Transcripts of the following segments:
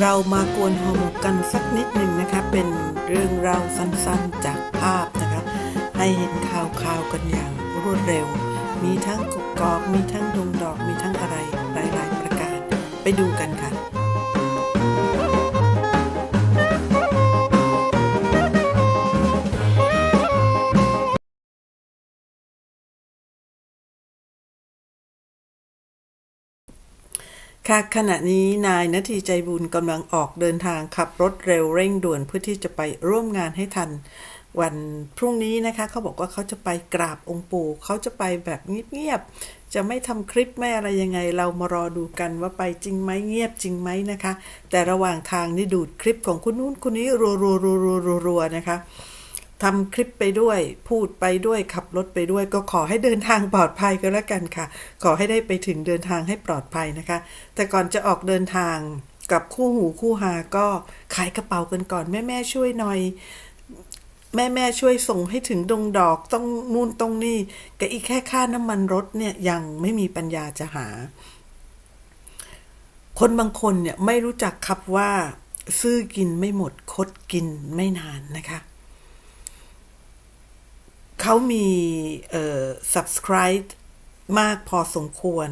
เรามากวนฮอร์โมนกันสักนิดหนึ่งนะคะ เป็นเรื่องราวสั้นๆจากภาพนะคะ ให้เห็นข่าวๆกันอย่างรวดเร็ว มีทั้งกกกอกมีทั้งดงดอกมีทั้งอะไรหลายๆประการ ไปดูกันค่ะ ค่ะขณะนี้นายนาทีใจบุญกำลังออกเดินทางขับรถเร็วเร่งด่วนเพื่อที่จะไปร่วมงานให้ทัน วันพรุ่งนี้นะคะเขาบอกว่าเขาจะไปกราบองค์ปู่เขาจะไปแบบเงียบๆจะไม่ทำคลิปไม่อะไรยังไง เรามารอดูกันว่าไปจริงไหมเงียบจริงไหมนะคะ แต่ระหว่างทางนี่ดูดคลิปของคุณนู้นคุณนี้รัวๆๆๆๆนะคะ ทำคลิปไปด้วย พูดไปด้วยขับรถไปด้วย ก็ขอให้เดินทางปลอดภัยก็แล้วกันค่ะ ขอให้ได้ไปถึงเดินทางให้ปลอดภัยนะคะ แต่ก่อนจะออกเดินทางกับคู่หูคู่หาก็ขายกระเป๋ากันก่อนแม่แม่ช่วยหน่อย แม่แม่ช่วยส่งให้ถึงดงดอกต้องนู่นตรงนี่กับอีกแค่ค่าน้ำมันรถเนี่ยยังไม่มีปัญญาจะหา คนบางคนเนี่ยไม่รู้จักครับว่า ซื้อกินไม่หมดคดกินไม่นานนะคะ เขามีเอ่อ subscribe มากพอสมควร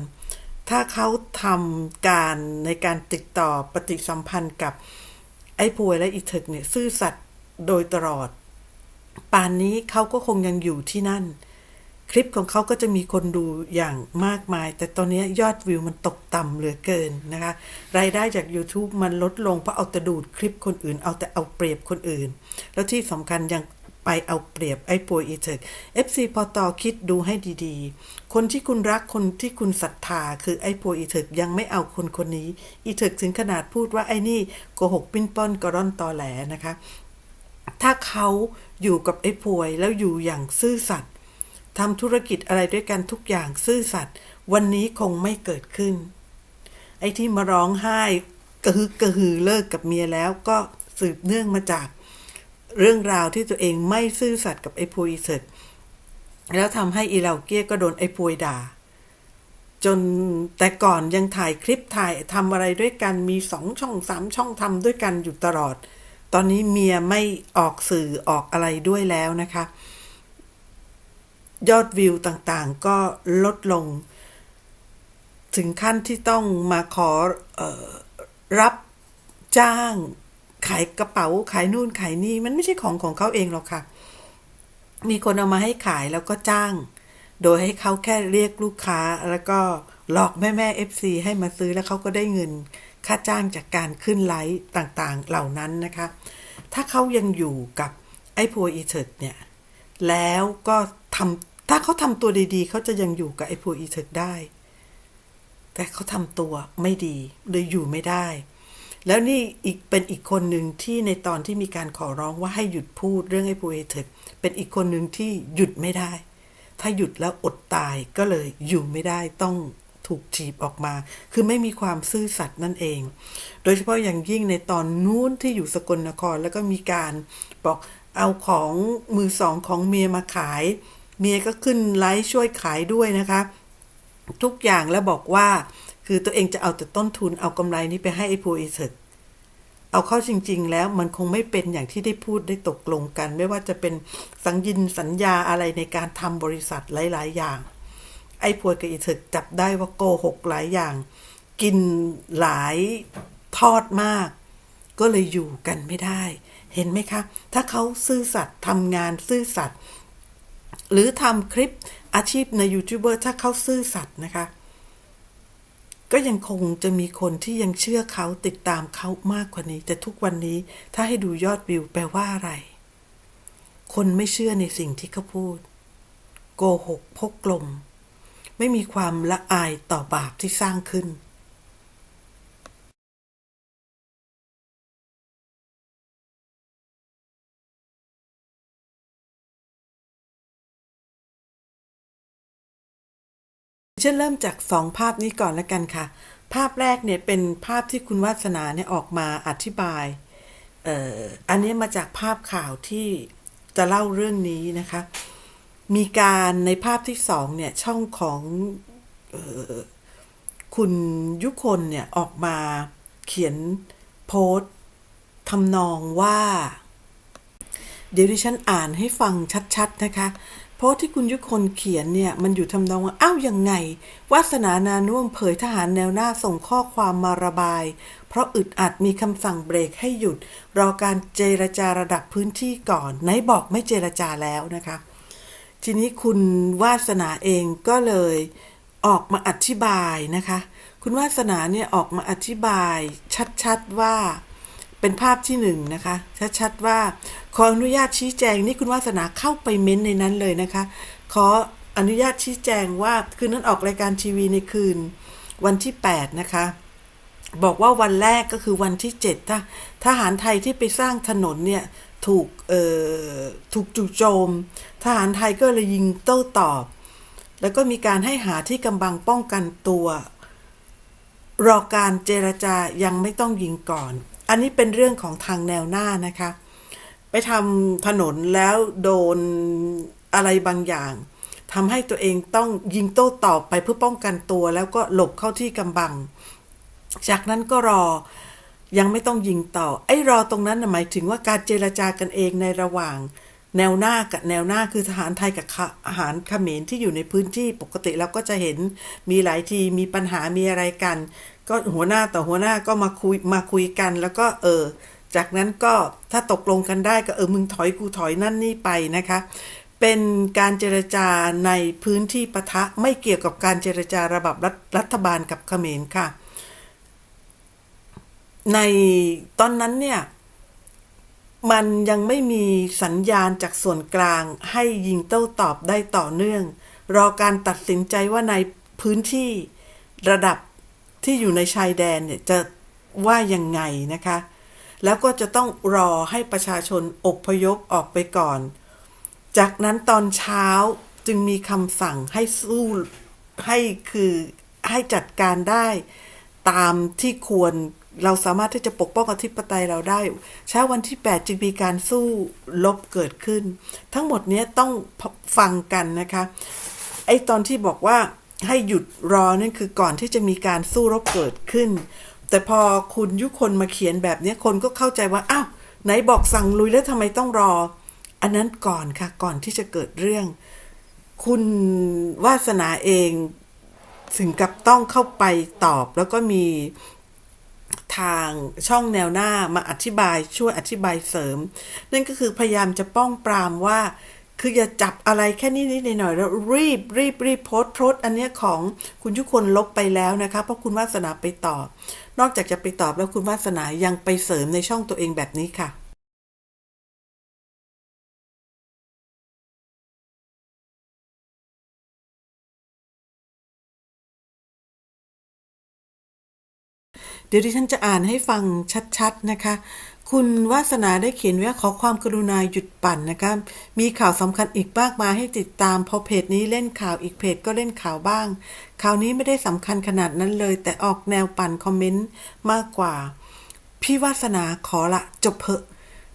ถ้าเขาทำการในการติดต่อปฏิสัมพันธ์กับไอ้ป่วยและอีเถึกเนี่ย ซื่อสัตย์โดยตลอด ป่านนี้เขาก็คงยังอยู่ที่นั่น คลิปของเขาก็จะมีคนดูอย่างมากมาย แต่ตอนนี้ยอดวิวมันตกต่ำเหลือเกินนะคะ รายได้จาก YouTube มันลดลงเพราะเอาแต่ดูดคลิปคนอื่น เอาแต่เอาเปรียบคนอื่น แล้วที่สำคัญยัง ไปเอาเปรียบไอ้ป่วยอีเถิก FC พอตอคิดดูให้ดีๆ คนที่คุณรักคนที่คุณศรัทธา คือไอ้ป่วยอีเถิกยังไม่เอาคนคนนี้ อีเถิกถึงขนาดพูดว่าไอ้นี่โกหกปิ้นป้อนกระร่อนตอแหลนะคะ ถ้าเขาอยู่กับไอ้ป่วยแล้วอยู่อย่างซื่อสัตย์ทำธุรกิจอะไรด้วยกันทุกอย่างซื่อสัตย์วันนี้คงไม่เกิดขึ้น ไอ้ที่มาร้องไห้กระฮึกกระหือเลิกกับเมียแล้วก็สืบเนื่องมาจาก เรื่องราวที่ตัวเองไม่ซื่อสัตย์กับไอ้พุยเสร็จแล้วทำให้อีเหล่าเกี้ยก็โดนไอ้พุยด่า จนแต่ก่อนยังถ่ายคลิปถ่ายทำอะไรด้วยกันมีสองช่องสามช่องทำด้วยกันอยู่ตลอด ตอนนี้เมียไม่ออกสื่อออกอะไรด้วยแล้วนะคะ ยอดวิวต่างๆก็ลดลง ถึงขั้นที่ต้องมาขอออรับจ้าง ขายกระเป๋าขายนู่นขายนี่มันไม่ใช่ของของเขาเองหรอกค่ะ มีคนเอามาให้ขายแล้วก็จ้าง โดยให้เขาแค่เรียกลูกค้าแล้วก็หลอกแม่แม่เอฟซีให้มาซื้อแล้วเขาก็ได้เงิน ค่าจ้างจากการขึ้นไลฟ์ต่างๆ เหล่านั้นนะคะ ถ้าเขายังอยู่กับไอ้พัวอีเทิร์ดเนี่ย แล้วก็ทำถ้าเขาทำตัวดีๆเขาจะยังอยู่กับไอ้พัวอีเทิร์ดได้ แต่เขาทำตัวไม่ดีเลยอยู่ไม่ได้ แล้วนี่อีกเป็นอีกคนหนึ่งที่ในตอนที่มีการขอร้องว่าให้หยุดพูดเรื่องไอ้ปูเอเทคเป็นอีกคนหนึ่งที่หยุดไม่ได้ ถ้าหยุดแล้วอดตายก็เลยอยู่ไม่ได้ต้องถูกถีบออกมา คือไม่มีความซื่อสัตย์นั่นเอง โดยเฉพาะอย่างยิ่งในตอนนู้นที่อยู่สกลนครแล้วก็มีการบอกเอาของมือสองของเมียมาขาย เมียก็ขึ้นไลฟ์ช่วยขายด้วยนะคะ ทุกอย่างแล้วบอกว่า คือตัวเองจะเอาแต่ต้นทุนเอากำไรนี้ไปให้ไอ้พูอีเซกเอาเข้าจริง ๆ แล้วมันคงไม่เป็นอย่างที่ได้พูดได้ตกลงกัน ไม่ว่าจะเป็นสังยินสัญญาอะไรในการทำบริษัทหลาย ๆ อย่าง ไอ้พวยกับอีเซกจับได้ว่าโกหกหลายอย่าง กินหลายทอดมาก ก็เลยอยู่กันไม่ได้ เห็นไหมคะ ถ้าเขาซื่อสัตย์ทำงานซื่อสัตย์หรือทำคลิปอาชีพในยูทูบเบอร์ถ้าเขาซื่อสัตย์นะคะ ก็ยังคงจะมีคนที่ยังเชื่อเขาติดตามเขามากกว่านี้ แต่ทุกวันนี้ถ้าให้ดูยอดวิวแปลว่าอะไร คนไม่เชื่อในสิ่งที่เขาพูด โกหกพกกลม ไม่มีความละอายต่อบาปที่สร้างขึ้น ฉันเริ่มจากสองภาพนี้ก่อนล้วกันค่ะ ภาพแรกเนี่ยเป็นภาพที่คุณวาสนาเนี่ยออกมาอธิบายเอ่ออันนี้มาจากภาพข่าวที่จะเล่าเรื่องนี้นะคะ มีการในภาพที่สองเนี่ยช่องของออคุณยุคนเนี่ยออกมาเขียนโพสต์ทำนองว่า เดี๋ยวดิฉันอ่านให้ฟังชัดๆนะคะ เพราะที่คุณยุคนเขียนเนี่ยมันอยู่ทำนองว่าอ้าวยังไง วาสนานานุ่วมเผยทหารแนวหน้าส่งข้อความมาระบาย เพราะอึดอัดมีคำสั่งเบรกให้หยุด รอการเจรจาระดับพื้นที่ก่อนไหนบอกไม่เจรจาแล้วนะคะ ทีนี้คุณวาสนาเองก็เลยออกมาอธิบายนะคะ คุณวาสนาเนี่ยออกมาอธิบายชัดๆว่า เป็นภาพที่หนึ่งนะคะชัดๆว่า ขออนุญาตชี้แจงนี่คุณวาสนาเข้าไปเม้นในนั้นเลยนะคะ ขออนุญาตชี้แจงว่าคืนนั้นออกรายการทีวีในคืนวันที่ 8 นะคะ บอกว่าวันแรกก็คือวันที่7ถ้าทหารไทยที่ไปสร้างถนนเนี่ยถูกเอ่อถูกจู่โจม ทหารไทยก็เลยยิงโต้ตอบ แล้วก็มีการให้หาที่กำบังป้องกันตัว รอการเจรจายังไม่ต้องยิงก่อน อันนี้เป็นเรื่องของทางแนวหน้านะคะ ไปทำถนนแล้วโดนอะไรบางอย่างทำให้ตัวเองต้องยิงโต้ตอบไปเพื่อป้องกันตัว แล้วก็หลบเข้าที่กำบัง จากนั้นก็รอยังไม่ต้องยิงต่อ ไอ้รอตรงนั้นหมายถึงว่าการเจรจากันเองในระหว่าง แนวหน้ากับแนวหน้าคือทหารไทยกับทหารเขมรที่อยู่ในพื้นที่ปกติเราก็จะเห็นมีหลายทีมีปัญหามีอะไรกัน ก็หัวหน้าต่อหัวหน้าก็มาคุยมาคุยกัน แล้วก็เออ จากนั้นก็ถ้าตกลงกันได้ก็เออมึงถอยกูถอยนั่นนี่ไปนะคะ เป็นการเจรจาในพื้นที่ปะทะไม่เกี่ยวกับการเจรจาระบบรัฐรัฐบาลกับเขมรค่ะ ในตอนนั้นเนี่ยมันยังไม่มีสัญญาณจากส่วนกลางให้ยิงโต้ตอบได้ต่อเนื่อง รอการตัดสินใจว่าในพื้นที่ระดับ ที่อยู่ในชายแดนเนี่ยจะว่ายังไงนะคะ แล้วก็จะต้องรอให้ประชาชนอบพยพออกไปก่อน จากนั้นตอนเช้าจึงมีคำสั่งให้สู้ให้คือให้จัดการได้ตามที่ควรเราสามารถที่จะปกป้องอธิปไตยเราได้เช้าวันที่ 8 จึงมีการสู้ลบเกิดขึ้น ทั้งหมดนี้ต้องฟังกันนะคะ ไอ้ตอนที่บอกว่า ให้หยุดรอนั่นคือก่อนที่จะมีการสู้รบเกิดขึ้น แต่พอคุณยุคนมาเขียนแบบนี้คนก็เข้าใจว่าอ้าวไหนบอกสั่งลุยแล้วทำไมต้องรอ อันนั้นก่อนค่ะก่อนที่จะเกิดเรื่อง คุณวาสนาเองถึงกับต้องเข้าไปตอบแล้วก็มีทางช่องแนวหน้ามาอธิบายช่วยอธิบายเสริม นั่นก็คือพยายามจะป้องปรามว่า คืออย่าจับอะไรแค่นี้นิดหน่อยแล้วรีบรีบรีบโพสต์โพสต์อันเนี้ยของคุณยุกคนลบไปแล้วนะคะ เพราะคุณวาสนาไปตอบ นอกจากจะไปตอบแล้วคุณวาสนายังไปเสริมในช่องตัวเองแบบนี้ค่ะเดี๋ยวดิฉันจะอ่านให้ฟังชัดๆนะคะ คุณวาสนาได้เขียนไว้ขอความกรุณาหยุดปั่นนะคะมีข่าวสำคัญอีกมากมายให้ติดตาม พอเพจนี้เล่นข่าวอีกเพจก็เล่นข่าวบ้าง ข่าวนี้ไม่ได้สำคัญขนาดนั้นเลย แต่ออกแนวปั่นคอมเมนต์มากกว่า พี่วาสนาขอละจบเพอะ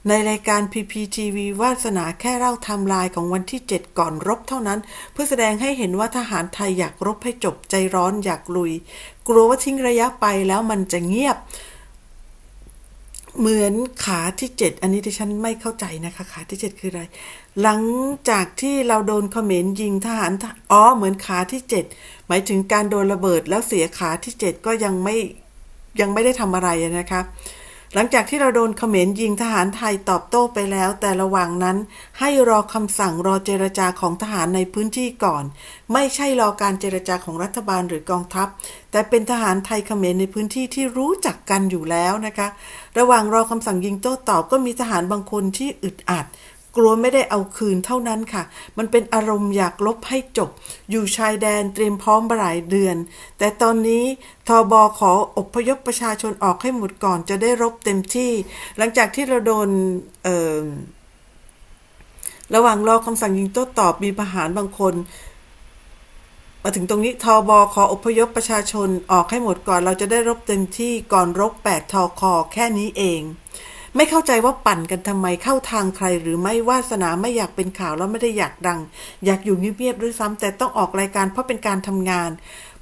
ในรายการ PPTV วาสนาแค่เล่าไทม์ไลน์ของวันที่ 7 ก่อนรบเท่านั้น เพื่อแสดงให้เห็นว่าทหารไทยอยากรบให้จบใจร้อนอยากลุย กลัวว่าทิ้งระยะไปแล้วมันจะเงียบ เหมือนขาที่7อันนี้ที่ฉันไม่เข้าใจนะคะ ขาที่7คืออะไร หลังจากที่เราโดนเขมรยิงทหารอ๋อเหมือนขาที่7หมายถึงการโดนระเบิดแล้วเสียขาที่7ก็ยังไม่ยังไม่ได้ทำอะไรนะคะ หลังจากที่เราโดนเขมรยิงทหารไทยตอบโต้ไปแล้ว แต่ระหว่างนั้น ให้รอคำสั่งรอเจรจาของทหารในพื้นที่ก่อน ไม่ใช่รอการเจรจาของรัฐบาลหรือกองทัพ แต่เป็นทหารไทยเขมรในพื้นที่ที่รู้จักกันอยู่แล้วนะคะ ระหว่างรอคำสั่งยิงโต้ตอบก็มีทหารบางคนที่อึดอัด กลัวไม่ได้เอาคืนเท่านั้นค่ะ มันเป็นอารมณ์อยากลบให้จบ อยู่ชายแดนเตรียมพร้อมมาหลายเดือน แต่ตอนนี้ทอบอขออพยพประชาชนออกให้หมดก่อนจะได้รบเต็มที่ หลังจากที่เราโดนระหว่างรอคำสั่งยิงโต้ตอบมีทหารบางคนมาถึงตรงนี้ทอบอขออพยพประชาชนออกให้หมดก่อนเราจะได้รบเต็มที่ก่อนรบแปดทอคอแค่นี้เอง ไม่เข้าใจว่าปั่นกันทำไมเข้าทางใครหรือไม่วาสนาไม่อยากเป็นข่าวแล้วไม่ได้อยากดัง อยากอยู่เงียบๆด้วยซ้ำแต่ต้องออกรายการเพราะเป็นการทำงาน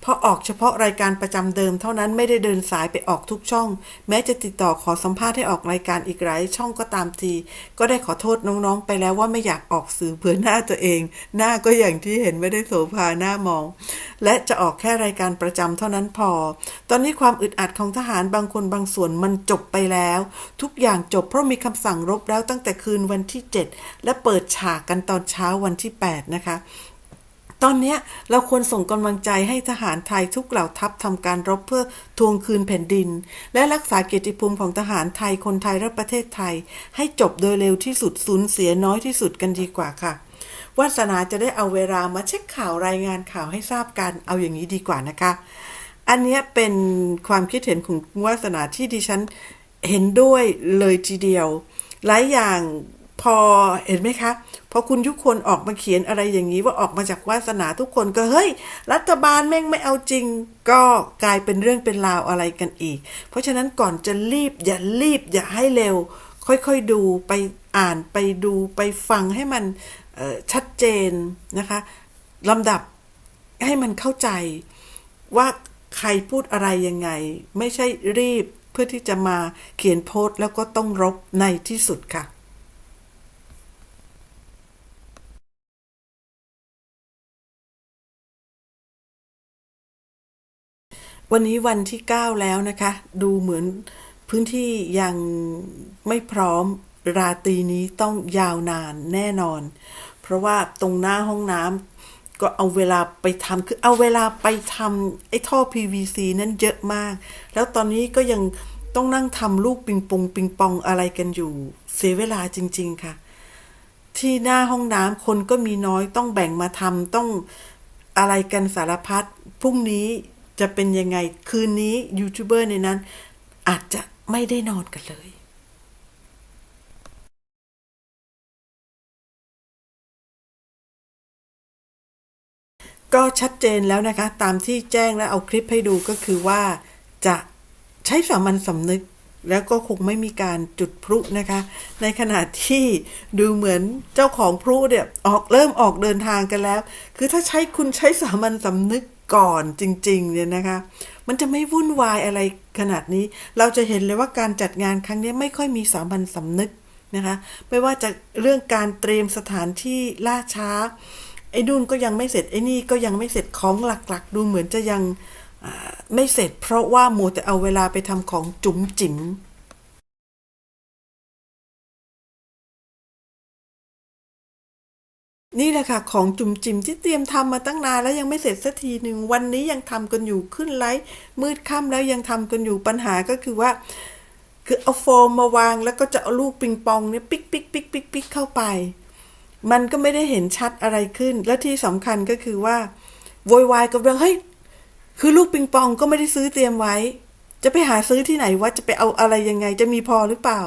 เพราะออกเฉพาะรายการประจำเดิมเท่านั้นไม่ได้เดินสายไปออกทุกช่อง แม้จะติดต่อขอสัมภาษณ์ให้ออกรายการอีกหลายช่องก็ตามที ก็ได้ขอโทษน้องๆ ไปแล้วว่าไม่อยากออกสื่อเผื่อหน้าตัวเอง หน้าก็อย่างที่เห็นไม่ได้โสภาหน้ามอง และจะออกแค่รายการประจำเท่านั้นพอ ตอนนี้ความอึดอัดของทหารบางคนบางส่วนมันจบไปแล้ว ทุกอย่างจบเพราะมีคำสั่งรบแล้วตั้งแต่คืนวันที่ 7 และเปิดฉากกันตอนเช้าวันที่ 8 นะคะ ตอนนี้เราควรส่งกำลังใจให้ทหารไทยทุกเหล่าทัพทำการรบเพื่อทวงคืนแผ่นดิน และรักษาเกียรติภูมิของทหารไทยคนไทยและประเทศไทย ให้จบโดยเร็วที่สุดสูญเสียน้อยที่สุดกันดีกว่าค่ะวาสนาจะได้เอาเวลามาเช็คข่าวรายงานข่าวให้ทราบกันเอาอย่างนี้ดีกว่านะคะ อันนี้เป็นความคิดเห็นของวาสนาที่ดิฉันเห็นด้วยเลยทีเดียว หลายอย่าง พอเห็นไหมคะพอคุณยุคนออกมาเขียนอะไรอย่างนี้ว่าออกมาจากวาสนาทุกคนก็เฮ้ย รัฐบาลแม่งไม่เอาจริง ก็กลายเป็นเรื่องเป็นราวอะไรกันอีก เพราะฉะนั้นก่อนจะรีบอย่ารีบอย่าให้เร็ว ค่อยๆดูไปอ่านไปดูไปฟังให้มันชัดเจนนะคะลำดับให้มันเข้าใจว่าใครพูดอะไรยังไง ไม่ใช่รีบเพื่อที่จะมาเขียนโพสต์แล้วก็ต้องรบในที่สุดค่ะ วันนี้วันที่ 9 แล้วนะคะ ดูเหมือนพื้นที่ยังไม่พร้อมราตรีนี้ต้องยาวนานแน่นอน เพราะว่าตรงหน้าห้องน้ำก็เอาเวลาไปทำคือเอาเวลาไปทำไอ้ท่อ PVC นั้นเยอะมาก แล้วตอนนี้ก็ยังต้องนั่งทำลูกปิงปองปิงปองอะไรกันอยู่ เสียเวลาจริง ๆ ค่ะ ที่หน้าห้องน้ำคนก็มีน้อยต้องแบ่งมาทำต้องอะไรกันสารพัดพรุ่งนี้ จะเป็นยังไงคืนนี้ยูทูบเบอร์ในนั้น อาจจะไม่ได้นอนกันเลยก็ชัดเจนแล้วนะคะ ตามที่แจ้งและเอาคลิปให้ดูก็คือว่าจะใช้สามัญสำนึก แล้วก็คงไม่มีการจุดพลุนะคะ ในขณะที่ดูเหมือนเจ้าของพลุเนี่ยออกเริ่มออกเดินทางกันแล้ว คือถ้าใช้คุณใช้สามัญสำนึก ก่อนจริงๆเนี่ยนะคะ มันจะไม่วุ่นวายอะไรขนาดนี้ เราจะเห็นเลยว่าการจัดงานครั้งนี้ไม่ค่อยมีสามัญสำนึกนะคะ ไม่ว่าจะเรื่องการเตรียมสถานที่ล่าช้า ไอ้นู่นก็ยังไม่เสร็จไอ้นี่ก็ยังไม่เสร็จของหลักๆ ดูเหมือนจะยังไม่เสร็จ เพราะว่าโมัวแต่เอาเวลาไปทำของจุ๋มจิ๋ม นี่แหละค่ะ ของจุ๋มจิ๋มที่เตรียมทำมาตั้งนานแล้วยังไม่เสร็จสักทีหนึ่งวันนี้ยังทำกันอยู่ขึ้นไลฟ์มืดค่ำแล้วยังทำกันอยู่ปัญหาก็คือว่า คือเอาโฟมมาวางแล้วก็จะเอาลูกปิงปองเนี่ยปิ๊กปิ๊กปิ๊กปิ๊กปิ๊กเข้าไป มันก็ไม่ได้เห็นชัดอะไรขึ้น และที่สำคัญก็คือว่าโวยวายกับเรื่องเฮ้ยคือลูกปิงปองก็ไม่ได้ซื้อเตรียมไว้ จะไปหาซื้อที่ไหนว่าจะไปเอาอะไรยังไงจะมีพอหรือเปล่า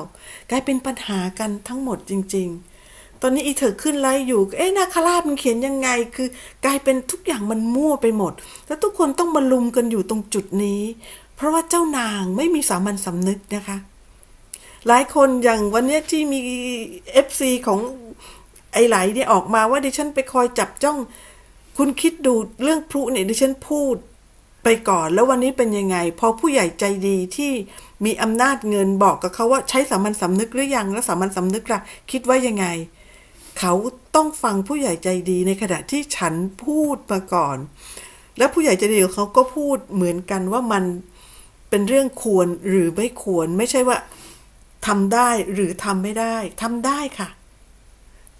กลายเป็นปัญหากันทั้งหมดจริง ๆ ตอนนี้อีเธอขึ้นไลฟ์อยู่ เอ๊ะนาคาราชมันเขียนยังไง คือกลายเป็นทุกอย่างมันมั่วไปหมด แล้วทุกคนต้องมาลุมกันอยู่ตรงจุดนี้ เพราะว่าเจ้านางไม่มีสามัญสำนึกนะคะ หลายคนอย่างวันนี้ที่มี FC ของไอ้ไหลเนี่ยออกมาว่าดิฉันไปคอยจับจ้อง คุณคิดดูเรื่องพลุเนี่ยดิฉันพูดไปก่อนแล้ววันนี้เป็นยังไง พอผู้ใหญ่ใจดีที่มีอำนาจเงินบอกกับเขาว่าใช้สามัญสำนึกหรือยัง แล้วสามัญสำนึกล่ะ คิดว่ายังไง เขาต้องฟังผู้ใหญ่ใจดีในขณะที่ฉันพูดมาก่อน และผู้ใหญ่ใจดีของเขาก็พูดเหมือนกันว่ามันเป็นเรื่องควรหรือไม่ควร ไม่ใช่ว่าทำได้หรือทำไม่ได้ทำได้ค่ะ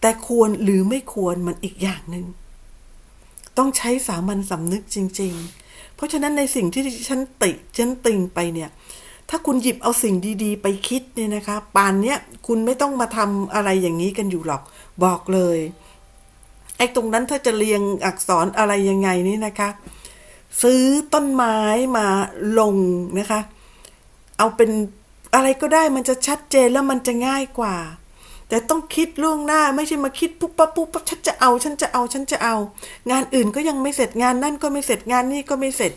แต่ควรหรือไม่ควรมันอีกอย่างหนึ่งต้องใช้สามัญสำนึกจริง ๆ เพราะฉะนั้นในสิ่งที่ฉันติฉันติงไปเนี่ย ถ้าคุณหยิบเอาสิ่งดี ๆ ไปคิดเนี่ยนะคะ ป่านเนี้ยคุณไม่ต้องมาทำอะไรอย่างนี้กันอยู่หรอก บอกเลยไอ้ตรงนั้นถ้าจะเรียงอักษรอะไรยังไงนี่นะคะ ซื้อต้นไม้มาลงนะคะ เอาเป็นอะไรก็ได้มันจะชัดเจนแล้วมันจะง่ายกว่า แต่ต้องคิดล่วงหน้าไม่ใช่มาคิดปุ๊บปั๊บปุ๊บปั๊บฉันจะเอาฉันจะเอาฉันจะเอา งานอื่นก็ยังไม่เสร็จงานนั่นก็ไม่เสร็จงานนี่ก็ไม่เสร็จ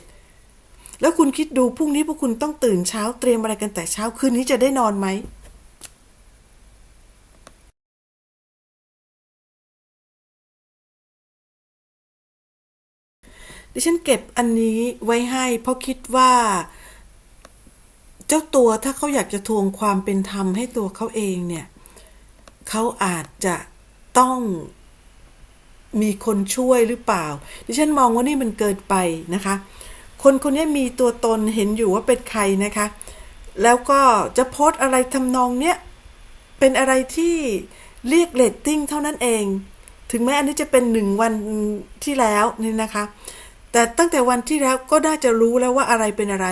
แล้วคุณคิดดูพรุ่งนี้พวกคุณต้องตื่นเช้าเตรียมอะไรกันแต่เช้าคืนนี้จะได้นอนไหม ดิฉันเก็บอันนี้ไว้ให้เพราะคิดว่า เจ้าตัวถ้าเขาอยากจะทวงความเป็นธรรมให้ตัวเขาเองเนี่ยเขาอาจจะต้องมีคนช่วยหรือเปล่า ดิฉันมองว่านี่มันเกินไปนะคะ คนคนนี้มีตัวตนเห็นอยู่ว่าเป็นใครนะคะ แล้วก็จะโพสอะไรทำนองเนี้ยเป็นอะไรที่เรียกเรตติ้งเท่านั้นเอง ถึงแม้อันนี้จะเป็นหนึ่งวันที่แล้วนี่นะคะ แต่ตั้งแต่วันที่แล้วก็น่าจะรู้แล้วว่าอะไรเป็นอะไร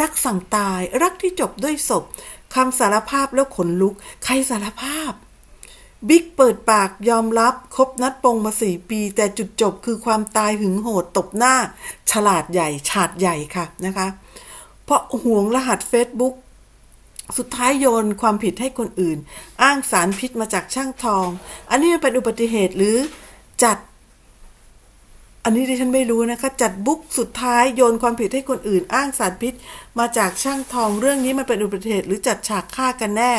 รักสั่งตาย รักที่จบด้วยศพคำสารภาพแล้วขนลุก ใครสารภาพ บิ๊กเปิดปากยอมรับคบนัดปงมาสี่ปี แต่จุดจบคือความตายหึงโหดตบหน้า ฉลาดใหญ่ ฉาดใหญ่ค่ะนะคะ เพราะห่วงรหัส Facebook สุดท้ายโยนความผิดให้คนอื่น อ้างสารพิษมาจากช่างทอง อันนี้เป็นอุบัติเหตุหรือจัด อันนี้ดิฉันไม่รู้นะคะ จัดบุ๊กสุดท้ายโยนความผิดให้คนอื่นอ้างสารพิษ มาจากช่างทองเรื่องนี้มันเป็นอุบัติเหตุหรือจัดฉากฆ่ากันแน่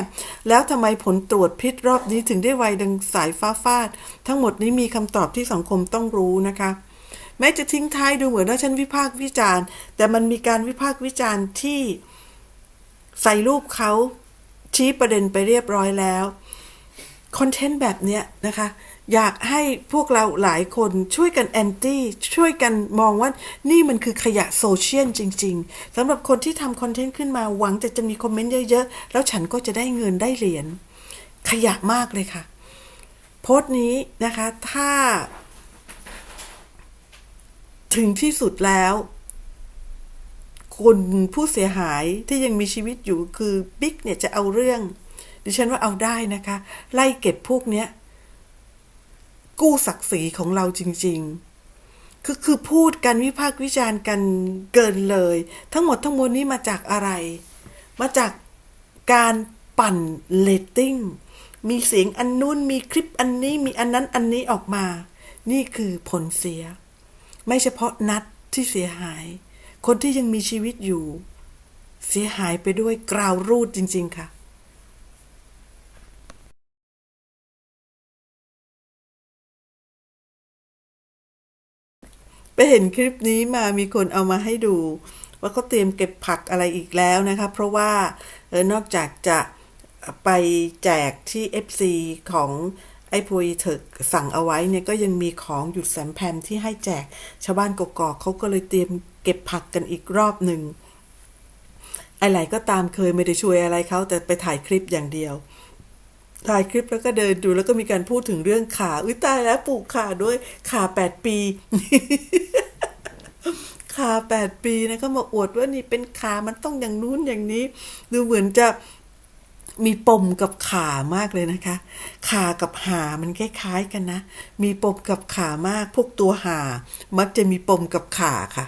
แล้วทำไมผลตรวจพิษรอบนี้ถึงได้ไวดังสายฟ้าฟาด ทั้งหมดนี้มีคำตอบที่สังคมต้องรู้นะคะแม้จะทิ้งท้ายดูเหมือนว่าฉันวิพากษ์วิจารณ์ แต่มันมีการวิพากษ์วิจารณ์ที่ใส่รูปเขาชี้ประเด็นไปเรียบร้อยแล้วคอนเทนต์แบบเนี้ยนะคะ อยากให้พวกเราหลายคนช่วยกันแอนตี้ช่วยกันมองว่านี่มันคือขยะโซเชียลจริง ๆสำหรับคนที่ทำคอนเทนต์ขึ้นมาหวังจะจะมีคอมเมนต์เยอะๆ แล้วฉันก็จะได้เงินได้เหรียญขยะมากเลยค่ะ โพสต์นี้นะคะถ้า ถึงที่สุดแล้วคนผู้เสียหายที่ยังมีชีวิตอยู่คือบิ๊กเนี่ยจะเอาเรื่อง ดิฉันว่าเอาได้นะคะ ไล่เก็บพวกเนี้ย กู้ศักดิ์ศรีของเราจริง ๆ คือคือพูดกันวิพากษ์วิจารณ์กันเกินเลย ทั้งหมดทั้งมวลนี้มาจากอะไร มาจากการปั่นเลตติ้งมีเสียงอันนู้นมีคลิปอันนี้มีอันนั้นอันนี้ออกมา นี่คือผลเสีย ไม่เฉพาะนัดที่เสียหาย คนที่ยังมีชีวิตอยู่ เสียหายไปด้วยกราวรูดจริง ๆ ค่ะ ไปเห็นคลิปนี้มามีคนเอามาให้ดู ว่าเขาเตรียมเก็บผักอะไรอีกแล้วนะคะ เพราะว่าเออนอกจากจะไปแจกที่ FC ของไอ้พุยเถกสั่งเอาไว้เนี่ยก็ยังมีของหยุดแสมแพมที่ให้แจกชาวบ้านกกอกเขาก็เลยเตรียมเก็บผักกันอีกรอบหนึ่งอะไรก็ตามเคยไม่ได้ช่วยอะไรเขาแต่ไปถ่ายคลิปอย่างเดียว ถ่ายคลิปแล้วก็เดินดูแล้วก็มีการพูดถึงเรื่องขาอุ้ยตายแล้วปลูกขาด้วยขาแปดปีขาแปดปีนะก็มาอวดว่านี่เป็นขามันต้องอย่างนู้นอย่างนี้ ดูเหมือนจะมีปมกับขามากเลยนะคะ ขากับหามันคล้ายๆกันนะ มีปมกับขามาก พวกตัวหา มักจะมีปมกับขาค่ะ